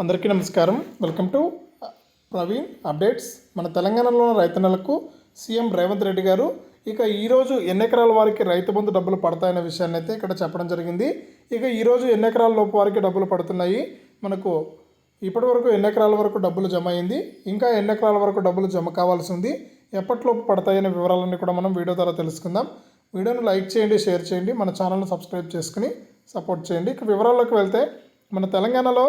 అందరికీ నమస్కారం. Welcome to Praveen updates. మన తెలంగాణలో ఉన్న రైతన్నలకు సీఎం రేవంత్ రెడ్డి గారు ఇక ఈరోజు ఎన్ని ఎకరాల వారికి రైతు బంధు డబ్బులు పడతాయనే విషయాన్ని అయితే ఇక్కడ చెప్పడం జరిగింది. ఇక ఈరోజు ఎన్ని ఎకరాల లోపు వారికి డబ్బులు పడుతున్నాయి. మనకు ఇప్పటి వరకు ఎన్ని ఎకరాల వరకు డబ్బులు జమ అయింది. ఇంకా ఎన్ని ఎకరాల వరకు డబ్బులు జమ కావాల్సి ఉంది. ఎప్పటిలోపు పడతాయనే వివరాలన్నీ కూడా మనం వీడియో ద్వారా తెలుసుకుందాం. వీడియోను లైక్ చేయండి షేర్ చేయండి. మన ఛానల్ను సబ్స్క్రైబ్ చేసుకుని సపోర్ట్ చేయండి. ఇక వివరాల్లోకి వెళ్తే మన తెలంగాణలో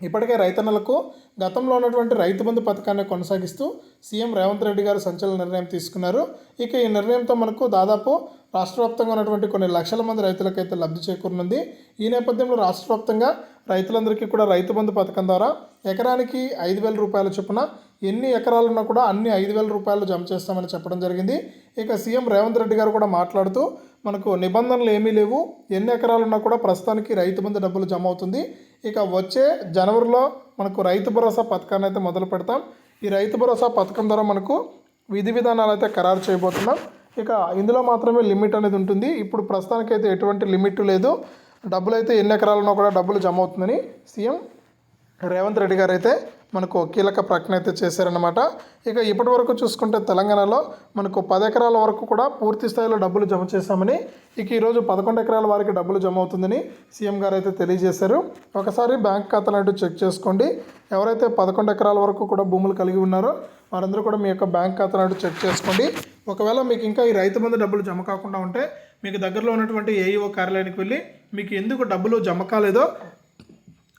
ఇప్పటికే రైతన్నలకు గతంలో ఉన్నటువంటి రైతు బంధు పథకాన్ని కొనసాగిస్తూ సీఎం రేవంత్ రెడ్డి గారు సంచలన నిర్ణయం తీసుకున్నారు. ఇక ఈ నిర్ణయంతో మనకు దాదాపు రాష్ట్ర వ్యాప్తంగా ఉన్నటువంటి కొన్ని లక్షల మంది రైతులకైతే లబ్ధి చేకూరనుంది. ఈ నేపథ్యంలో రాష్ట్ర వ్యాప్తంగా రైతులందరికీ కూడా రైతు బంధు పథకం ద్వారా ఎకరానికి ఐదు వేల రూపాయల చొప్పున ఎన్ని ఎకరాలున్నా కూడా అన్ని ఐదు వేల రూపాయలు జమ చేస్తామని చెప్పడం జరిగింది. ఇక సీఎం రేవంత్ రెడ్డి గారు కూడా మాట్లాడుతూ మనకు నిబంధనలు ఏమీ లేవు. ఎన్ని ఎకరాలు ఉన్నా కూడా ప్రస్తుతానికి రైతు బంధు డబ్బులు జమ అవుతుంది. ఇక వచ్చే జనవరిలో మనకు రైతు భరోసా పథకాన్ని అయితే మొదలు పెడతాం. ఈ రైతు భరోసా పథకం ద్వారా మనకు విధి విధానాలు అయితే ఖరారు చేయబోతున్నాం. ఇక ఇందులో మాత్రమే లిమిట్ అనేది ఉంటుంది. ఇప్పుడు ప్రస్తుతానికైతే ఎటువంటి లిమిట్ లేదు. డబ్బులు అయితే ఎన్ని ఎకరాలున్నా కూడా డబ్బులు జమ అవుతుందని సీఎం రేవంత్ రెడ్డి గారు అయితే మనకు కీలక ప్రకటన అయితే చేశారనమాట ఇక ఇప్పటి వరకు చూసుకుంటే తెలంగాణలో మనకు పది ఎకరాల వరకు కూడా పూర్తి స్థాయిలో డబ్బులు జమ చేశామని ఇక ఈరోజు పదకొండు ఎకరాల వారికి డబ్బులు జమ అవుతుందని సీఎం గారు అయితే తెలియజేశారు. ఒకసారి బ్యాంక్ ఖాతాలు చెక్ చేసుకోండి. ఎవరైతే పదకొండు ఎకరాల వరకు కూడా భూములు కలిగి ఉన్నారో వారందరూ కూడా మీ యొక్క బ్యాంక్ ఖాతాను చెక్ చేసుకోండి. ఒకవేళ మీకు ఇంకా ఈ రైతు బంధు డబ్బులు జమ కాకుండా ఉంటే మీకు దగ్గరలో ఉన్నటువంటి ఏఈఓ కార్యాలయానికి వెళ్ళి మీకు ఎందుకు డబ్బులు జమ కాలేదో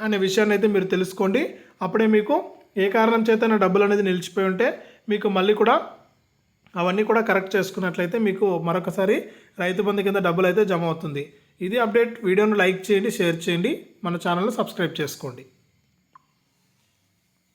అనే విషయాన్ని అయితే మీరు తెలుసుకోండి. అప్పుడే మీకు ఏ కారణం చేతన డబ్బులు అనేది నిలిచిపోయి ఉంటే మీకు మళ్ళీ కూడా అవన్నీ కూడా కరెక్ట్ చేసుకున్నట్లయితే మీకు మరొకసారి రైతు బంధు కింద డబ్బులు అయితే జమ అవుతుంది. ఇది అప్డేట్ వీడియోను లైక్ చేయండి షేర్ చేయండి. మన ఛానల్ను సబ్స్క్రైబ్ చేసుకోండి.